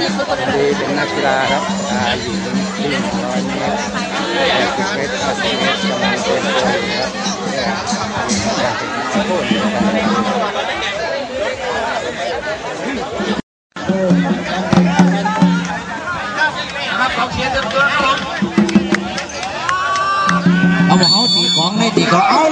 ดีเป็นนักกีฬาครับกีฬาหญิงวิ่งร้อยเมตรแปดสิบเมตรห้าสิบเมตรกำลังเตรียมตัวอยู่ครับเนี่ยมีการฝึกสักครู่เดียวกันเอาบอกเขาตีของให้ตีของเอา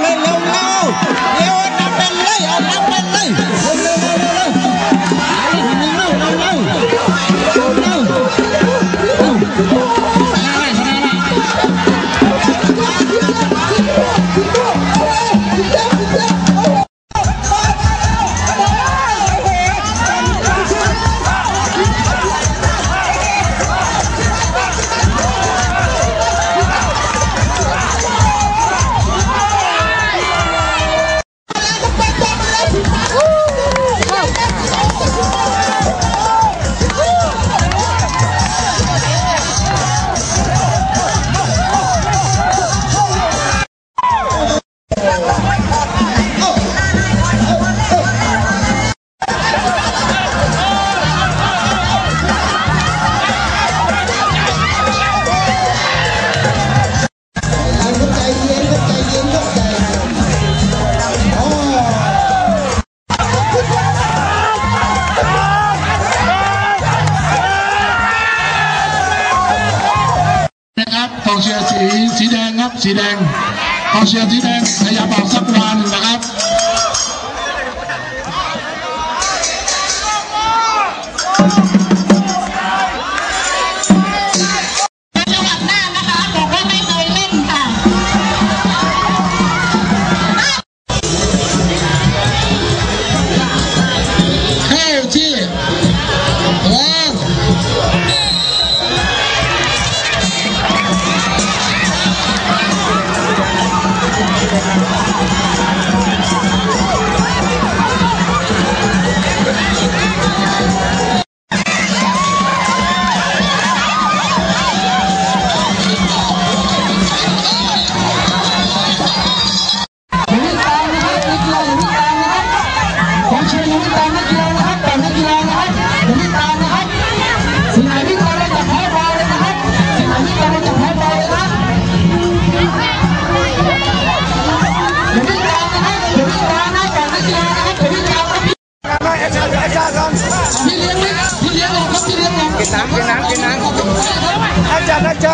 กองเชียร์สีสีแดงครับสีแดงกองเชียร์สีแดงขยับออกสักวันนะครับ पीछे नहीं ताना गिराना है ताना गिराना है नहीं ताना है सिनामी करे तो है बाड़े ना है सिनामी करे तो है बाड़े ना कभी ताना है कभी ताना है ताना गिराना है कभी ताना है मिलियन में मिलियन होगा मिलियन होगा के नाम के नाम के नाम अच्छा अच्छा